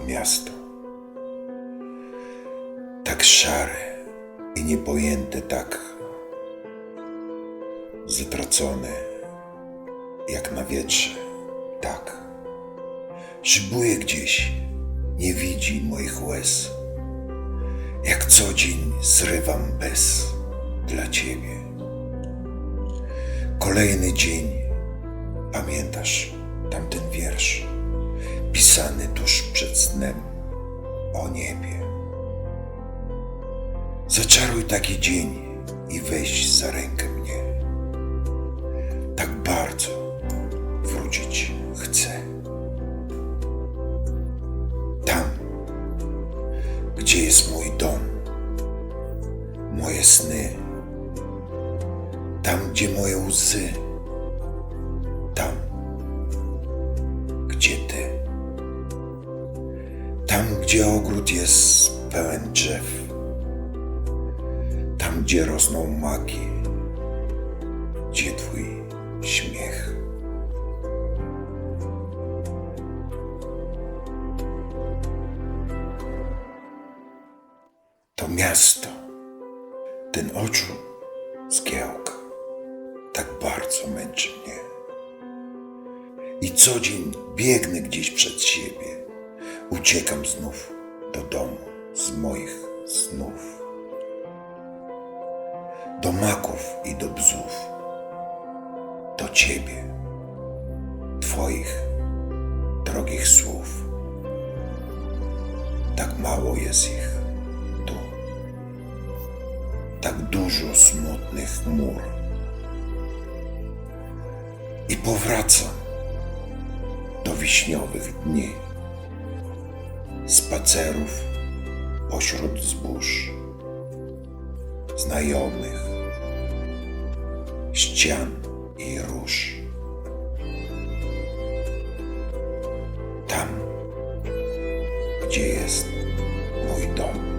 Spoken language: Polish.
miasto. Tak szare i niepojęte, tak zatracone, jak na wietrze, tak. Szybuje gdzieś, nie widzi moich łez. Jak co dzień zrywam bez dla Ciebie. Kolejny dzień, pamiętasz tamten wiersz, pisany tuż przed snem o niebie. Zaczaruj taki dzień i weź za rękę mnie. Tak bardzo wrócić chcę. Tam, gdzie jest mój dom, moje sny, tam, gdzie moje łzy, tam, gdzie ogród jest pełen drzew, tam, gdzie rosną maki, gdzie twój śmiech. To miasto, ten oczu zgiełk, tak bardzo męczy mnie. I co dzień biegnę gdzieś przed siebie, uciekam znów do domu z moich snów. Do maków i do bzów, do ciebie, twoich drogich słów. Tak mało jest ich tu tak dużo smutnych chmur. I powracam do wiśniowych dni, spacerów pośród zbóż, znajomych, ścian i róż. Tam, gdzie jest mój dom.